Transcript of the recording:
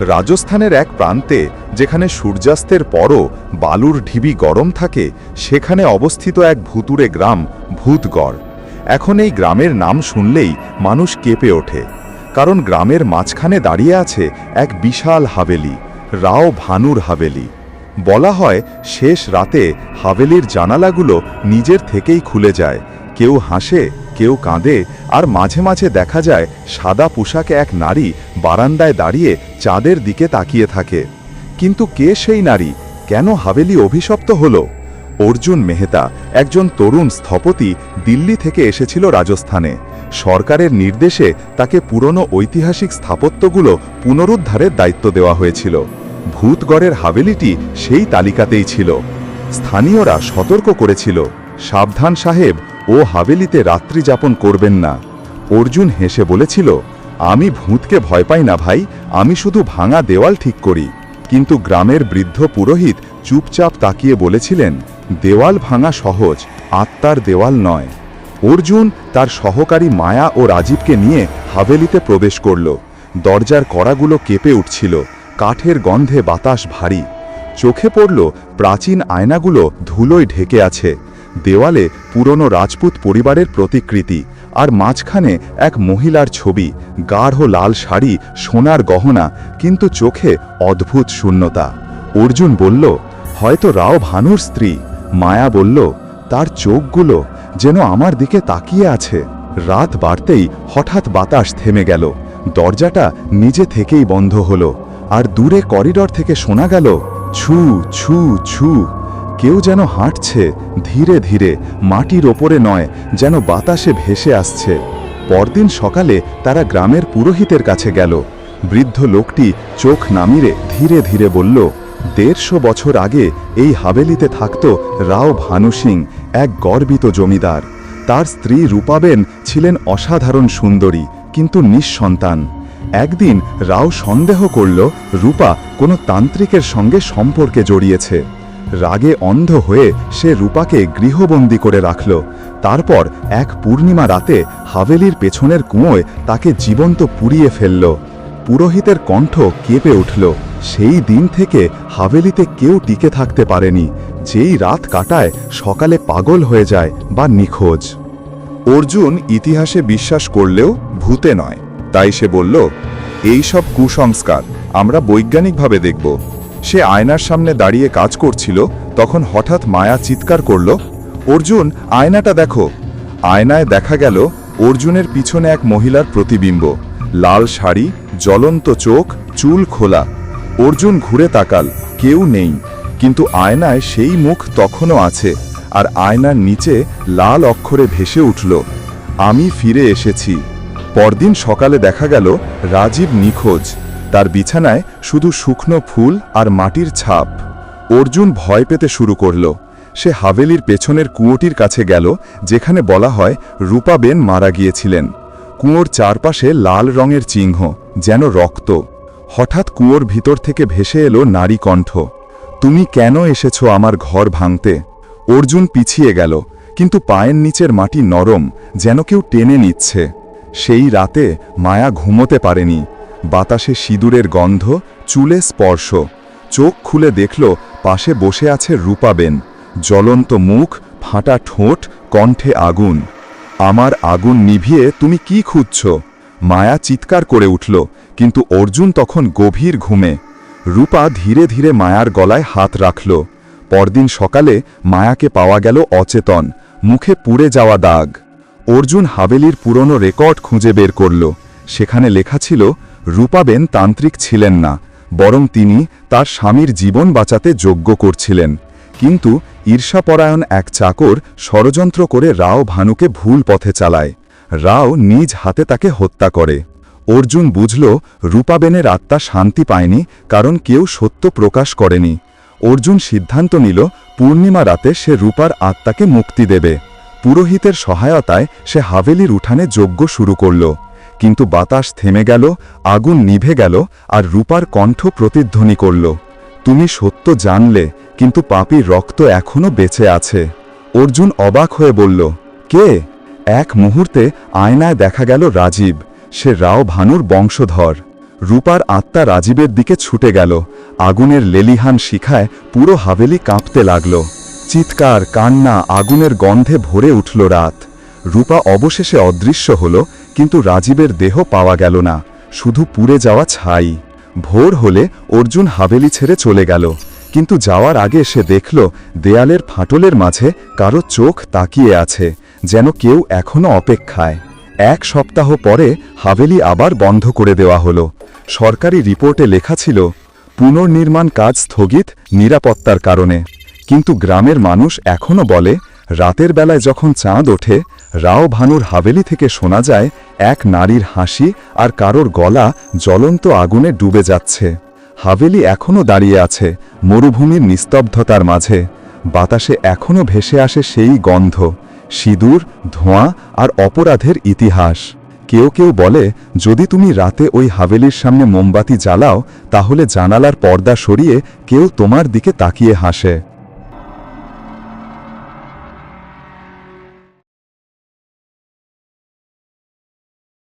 রাজস্থানের এক প্রান্তে, যেখানে সূর্যাস্তের পরও বালুর ঢিবি গরম থাকে, সেখানে অবস্থিত এক ভুতুরে গ্রাম, ভূতগড়। এখন এই গ্রামের নাম শুনলেই মানুষ কেঁপে ওঠে। কারণ গ্রামের মাঝখানে দাঁড়িয়ে আছে এক বিশাল হাভেলি, রাও ভানুর হাভেলি। বলা হয়, শেষ রাতে হাভেলির জানালাগুলো নিজের থেকেই খুলে যায়। কেউ হাসে কেউ কাঁদে আর মাঝে মাঝে দেখা যায় সাদা পোশাকে এক নারী বারান্দায় দাঁড়িয়ে চাঁদের দিকে তাকিয়ে থাকে। কিন্তু কে সেই নারী? কেন হাভেলি অভিশপ্ত হলো? অর্জুন মেহতা, একজন তরুণ স্থপতি, দিল্লি থেকে এসেছিল রাজস্থানে। সরকারের নির্দেশে তাকে পুরনো ঐতিহাসিক স্থাপত্যগুলো পুনরুদ্ধারের দায়িত্ব দেওয়া হয়েছিল। ভূতগড়ের হাভেলিটি সেই তালিকাতেই ছিল। স্থানীয়রা সতর্ক করেছিল। সাবধান সাহেব ও হাভেলিতে রাত্রি যাপন করবেন না। অর্জুন হেসে বলেছিল, আমি ভূতকে ভয় পাই না ভাই, আমি শুধু ভাঙা দেওয়াল ঠিক করি। কিন্তু গ্রামের বৃদ্ধ পুরোহিত চুপচাপ তাকিয়ে বলেছিলেন, দেওয়াল ভাঙা সহজ, আত্মার দেওয়াল নয়। অর্জুন তার সহকারী মায়া ও রাজীবকে নিয়ে হাভেলিতে প্রবেশ করল। দরজার কড়াগুলো কেঁপে উঠছিল, কাঠের গন্ধে বাতাস ভারী। চোখে পড়ল, প্রাচীন আয়নাগুলো ধুলোয় ঢেকে আছে। দেওয়ালে পুরনো রাজপুত পরিবারের প্রতিকৃতি আর মাঝখানে এক মহিলার ছবি, গাঢ় লাল শাড়ি, সোনার গহনা, কিন্তু চোখে অদ্ভুত শূন্যতা। অর্জুন বলল, হয়তো রাও ভানুর স্ত্রী। মায়া বলল, তার চোখগুলো যেন আমার দিকে তাকিয়ে আছে। রাত বাড়তেই হঠাৎ বাতাস থেমে গেল। দরজাটা নিজে থেকেই বন্ধ হলো, আর দূরে করিডর থেকে শোনা গেল, ছু ছু ছু। কেউ যেন হাঁটছে, ধীরে ধীরে মাটির ওপরে নয়, যেন বাতাসে ভেসে আসছে। পরদিন সকালে তারা গ্রামের পুরোহিতের কাছে গেল। বৃদ্ধ লোকটি চোখ নামিরে ধীরে ধীরে বলল, দেড়শো বছর আগে এই হাভেলিতে থাকত রাও ভানু সিং, এক গর্বিত জমিদার। তার স্ত্রী রূপাবেন ছিলেন অসাধারণ সুন্দরী, কিন্তু নিঃসন্তান। একদিন রাও সন্দেহ করল, রূপা কোনো তান্ত্রিকের সঙ্গে সম্পর্কে জড়িয়েছে। রাগে অন্ধ হয়ে সে রূপাকে গৃহবন্দী করে রাখল। তারপর এক পূর্ণিমা রাতে হাভেলির পেছনের কুঁয়োয় তাকে জীবন্ত পুড়িয়ে ফেলল। পুরোহিতের কণ্ঠ কেঁপে উঠল। সেই দিন থেকে হাভেলিতে কেউ টিকে থাকতে পারেনি। যেই রাত কাটায় সকালে পাগল হয়ে যায় বা নিখোঁজ। অর্জুন ইতিহাসে বিশ্বাস করলেও ভূতে নয়। তাই সে বলল, এই সব কুসংস্কার আমরা বৈজ্ঞানিকভাবে দেখব। সে আয়নার সামনে দাঁড়িয়ে কাজ করছিল, তখন হঠাৎ মায়া চিৎকার করল, অর্জুন, আয়নাটা দেখো। আয়নায় দেখা গেল অর্জুনের পিছনে এক মহিলার প্রতিবিম্ব। লাল শাড়ি, জ্বলন্ত চোখ, চুল খোলা। অর্জুন ঘুরে তাকাল, কেউ নেই। কিন্তু আয়নায় সেই মুখ তখনও আছে, আর আয়নার নিচে লাল অক্ষরে ভেসে উঠল, আমি ফিরে এসেছি। পরদিন সকালে দেখা গেল রাজীব নিখোঁজ। তার বিছানায় শুধু শুকনো ফুল আর মাটির ছাপ। অর্জুন ভয় পেতে শুরু করল। সে হাভেলির পেছনের কুয়োটির কাছে গেল, যেখানে বলা হয় রূপাবেন মারা গিয়েছিলেন। কুয়োর চারপাশে লাল রঙের চিহ্ন, যেন রক্ত। হঠাৎ কুয়োর ভিতর থেকে ভেসে এলো নারী কণ্ঠ। তুমি কেন এসেছ আমার ঘর ভাঙতে? অর্জুন পিছিয়ে গেল, কিন্তু পায়ের নিচের মাটি নরম, যেন কেউ টেনে নিচ্ছে। সেই রাতে মায়া ঘুমোতে পারেনি। বাতাসে সিঁদুরের গন্ধ, চুলে স্পর্শ। চোখ খুলে দেখল, পাশে বসে আছে রূপাবেন জ্বলন্ত মুখ, ফাটা ঠোঁট, কণ্ঠে আগুন। আমার আগুন নিভিয়ে তুমি কি খুঁজছ? মায়া চিৎকার করে উঠল, কিন্তু অর্জুন তখন গভীর ঘুমে। রূপা ধীরে ধীরে মায়ার গলায় হাত রাখল। পরদিন সকালে মায়াকে পাওয়া গেল অচেতন, মুখে পুড়ে যাওয়া দাগ। অর্জুন হাভেলির পুরনো রেকর্ড খুঁজে বের করল। সেখানে লেখা ছিল রূপাবেন তান্ত্রিক ছিলেন না, বরং তিনি তার স্বামীর জীবন বাঁচাতে যোগ্য করছিলেন। কিন্তু ঈর্ষাপরায়ণ এক চাকর ষড়যন্ত্র করে রাও ভানুকে ভুল পথে চালায়। রাও নিজ হাতে তাকে হত্যা করে। অর্জুন বুঝল রূপাবেনের আত্মা শান্তি পায়নি, কারণ কেউ সত্য প্রকাশ করেনি। অর্জুন সিদ্ধান্ত নিল, পূর্ণিমা রাতে সে রূপার আত্মাকে মুক্তি দেবে। পুরোহিতের সহায়তায় সে হাভেলির উঠানে যজ্ঞ শুরু করল। কিন্তু বাতাস থেমে গেল, আগুন নিভে গেল আর রূপার কণ্ঠ প্রতিধ্বনি করল। তুমি সত্য জানলে, কিন্তু পাপির রক্ত এখনও বেঁচে আছে। অর্জুন অবাক হয়ে বলল, কে? এক মুহূর্তে আয়নায় দেখা গেল রাজীব। সে রাও ভানুর বংশধর। রূপার আত্মা রাজীবের দিকে ছুটে গেল। আগুনের লেলিহান শিখায় পুরো হাভেলি কাঁপতে লাগল। চিৎকার, কান্না আগুনের গন্ধে ভরে উঠল রাত। রূপা অবশেষে অদৃশ্য হল কিন্তু রাজীবের দেহ পাওয়া গেল না, শুধু পুড়ে যাওয়া ছাই। ভোর হলে অর্জুন হাভেলি ছেড়ে চলে গেল, কিন্তু যাওয়ার আগে সে দেখল দেয়ালের ফাটলের মাঝে কারও চোখ তাকিয়ে আছে, যেন কেউ এখনও অপেক্ষায়। এক সপ্তাহ পরে হাভেলি আবার বন্ধ করে দেওয়া হলো। সরকারি রিপোর্টে লেখা ছিল, পুনর্নির্মাণ কাজ স্থগিত নিরাপত্তার কারণে। কিন্তু গ্রামের মানুষ এখনও বলে রাতের বেলায় যখন চাঁদ ওঠে, রাও ভানুর হাভেলি থেকে শোনা যায়, এক নারীর হাসি আর কারোর গলা জ্বলন্ত আগুনে ডুবে যাচ্ছে। হাভেলি এখনও দাঁড়িয়ে আছে, মরুভূমির নিস্তব্ধতার মাঝে। বাতাসে এখনও ভেসে আসে সেই গন্ধ, সিঁদুর, ধোঁয়া আর অপরাধের ইতিহাস। কেউ কেউ বলে, যদি তুমি রাতে ওই হাভেলির সামনে মোমবাতি জ্বালাও, তাহলে জানালার পর্দা সরিয়ে কেউ তোমার দিকে তাকিয়ে হাসে।